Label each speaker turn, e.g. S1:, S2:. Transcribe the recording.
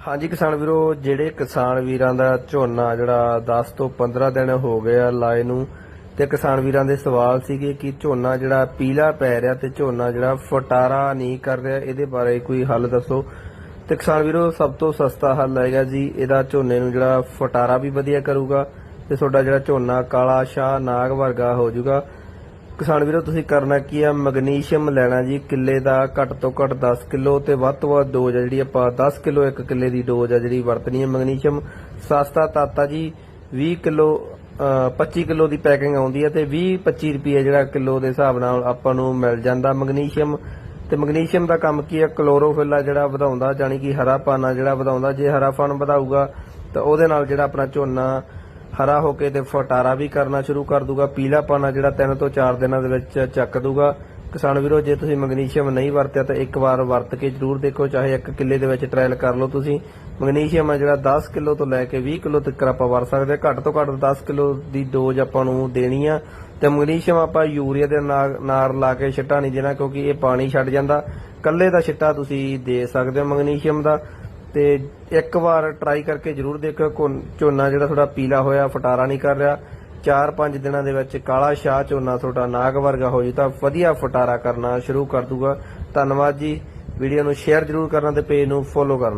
S1: ਹਾਂਜੀ ਕਿਸਾਨ ਵੀਰੋ, ਜਿਹੜੇ ਕਿਸਾਨ ਵੀਰਾਂ ਦਾ ਝੋਨਾ ਜਿਹੜਾ 10 ਤੋਂ 15 ਦਿਨ ਹੋ ਗਏ ਲਾਏ ਨੂੰ, ਤੇ ਕਿਸਾਨ ਵੀਰਾਂ ਦੇ ਸਵਾਲ ਸੀਗੇ ਕਿ ਝੋਨਾ ਜਿਹੜਾ ਪੀਲਾ ਪੈ ਰਿਹਾ ਤੇ ਝੋਨਾ ਜਿਹੜਾ ਫਟਾਰਾ ਨਹੀਂ ਕਰ ਰਿਹਾ, ਇਹਦੇ ਬਾਰੇ ਕੋਈ ਹੱਲ ਦੱਸੋ? ਤੇ ਕਿਸਾਨ ਵੀਰੋ, ਸਭ ਤੋਂ ਸਸਤਾ ਹੱਲ ਹੈਗਾ ਜੀ, ਇਹਦਾ ਝੋਨੇ ਨੂੰ ਜਿਹੜਾ ਫਟਾਰਾ ਵੀ ਵਧੀਆ ਕਰੂਗਾ, ਤੇ ਤੁਹਾਡਾ ਜਿਹੜਾ ਝੋਨਾ ਕਾਲਾ ਸ਼ਾਹ ਨਾਗ ਵਰਗਾ ਹੋ ਜਾਊਗਾ। ਕਿਸਾਨ ਵੀਰੋ, ਤੁਸੀਂ ਕਰਨਾ ਕੀ ਆ? ਮੈਗਨੀਸ਼ੀਅਮ ਲੈਣਾ ਜੀ, ਕਿੱਲੇ ਦਾ ਘੱਟ ਤੋਂ ਘੱਟ 10 ਕਿਲੋ ਤੇ ਵੱਧ ਤੋਂ ਵੱਧ ਡੋਜ਼ ਆ ਜਿਹੜੀ ਆਪਾਂ 10 ਕਿਲੋ ਇੱਕ ਕਿੱਲੇ ਦੀ ਡੋਜ਼ ਆ ਜਿਹੜੀ ਵਰਤਣੀ ਹੈ ਮੈਗਨੀਸ਼ੀਅਮ। ਸਸਤਾ ਤਾਤਾ ਜੀ 20 ਕਿਲੋ 25 ਕਿਲੋ ਦੀ ਪੈਕਿੰਗ ਆਉਂਦੀ ਹੈ ਤੇ 20 25 ਰੁਪਏ ਜਿਹੜਾ ਕਿਲੋ ਦੇ ਹਿਸਾਬ ਨਾਲ ਆਪਾਂ ਨੂੰ ਮਿਲ ਜਾਂਦਾ ਮੈਗਨੀਸ਼ੀਅਮ। ਤੇ ਮੈਗਨੀਸ਼ੀਅਮ ਦਾ ਕੰਮ ਕੀ ਹੈ ਕਲੋਰੋਫਿਲ ਆ ਜਿਹੜਾ ਵਧਾਉਂਦਾ ਜਾਨੀ ਕਿ ਹਰਾ ਪਾਣਾ ਜਿਹੜਾ ਵਧਾਉਂਦਾ। ਜੇ ਹਰਾ ਫਣ ਵਧਾਊਗਾ ਤਾਂ ਉਹਦੇ ਨਾਲ ਜਿਹੜਾ ਆਪਣਾ ਝੋਨਾ ਹਰਾ ਹੋ ਕੇ ਤੇ ਫਟਾਰਾ ਵੀ ਕਰਨਾ ਸ਼ੁਰੂ ਕਰ ਦੂਗਾ। ਪੀਲਾ ਪਾਣਾ ਜਿਹੜਾ 3 ਤੋਂ 4 ਦਿਨਾਂ ਦੇ ਵਿੱਚ ਚੱਕ ਦੂਗਾ। ਕਿਸਾਨ ਵੀਰੋ, ਜੇ ਤੁਸੀਂ ਮੈਗਨੀਸ਼ੀਅਮ ਨਹੀਂ ਵਰਤਿਆ ਤਾਂ ਇੱਕ ਵਾਰ ਵਰਤ ਕੇ ਜਰੂਰ ਦੇਖੋ, ਚਾਹੇ ਇੱਕ ਕਿੱਲੇ ਦੇ ਵਿੱਚ ਟ੍ਰਾਇਲ ਕਰ ਲਓ ਤੁਸੀਂ। ਮੈਗਨੀਸ਼ੀਅਮ ਹੈ ਜਿਹੜਾ 10 ਕਿਲੋ ਤੋਂ ਲੈ ਕੇ 20 ਕਿਲੋ ਤੱਕ ਆਪਾਂ ਵਰਤ ਸਕਦੇ ਹਾਂ। ਘੱਟ ਤੋਂ ਘੱਟ 10 ਕਿਲੋ ਦੀ ਡੋਜ਼ ਆਪਾਂ ਨੂੰ ਦੇਣੀ ਆ। ਤੇ ਮੈਗਨੀਸ਼ੀਅਮ ਆਪਾਂ ਯੂਰੀਆ ਦੇ ਨਾਲ ਨਾਰ ਲਾ ਕੇ ਛਿੱਟਾ ਨਹੀਂ ਦੇਣਾ ਕਿਉਂਕਿ ਇਹ ਪਾਣੀ ਛੱਡ ਜਾਂਦਾ। ਕੱਲੇ ਦਾ ਛਿੱਟਾ ਤੁਸੀਂ ਦੇ ਸਕਦੇ ਹੋ ਮੈਗਨੀਸ਼ੀਅਮ ਦਾ। ਤੇ ਇੱਕ ਵਾਰ ਟਰਾਈ ਕਰਕੇ ਜਰੂਰ ਦੇਖਿਓ ਕੋ- ਝੋਨਾ ਜਿਹੜਾ ਤੁਹਾਡਾ ਪੀਲਾ ਹੋਇਆ, ਫਟਾਰਾ ਨਹੀਂ ਕਰ ਰਿਹਾ। 4-5 ਦਿਨਾਂ ਦੇ ਵਿੱਚ ਕਾਲਾ ਸ਼ਾਹ ਝੋਨਾ ਤੁਹਾਡਾ ਨਾਗ ਵਰਗਾ ਹੋ ਜੂ ਤਾਂ ਵਧੀਆ ਫਟਾਰਾ ਕਰਨਾ ਸ਼ੁਰੂ ਕਰ ਦੂਗਾ। ਧੰਨਵਾਦ ਜੀ। ਵੀਡੀਓ ਨੂੰ ਸ਼ੇਅਰ ਜਰੂਰ ਕਰਨਾ ਤੇ ਪੇਜ ਨੂੰ ਫੋਲੋ ਕਰਨਾ।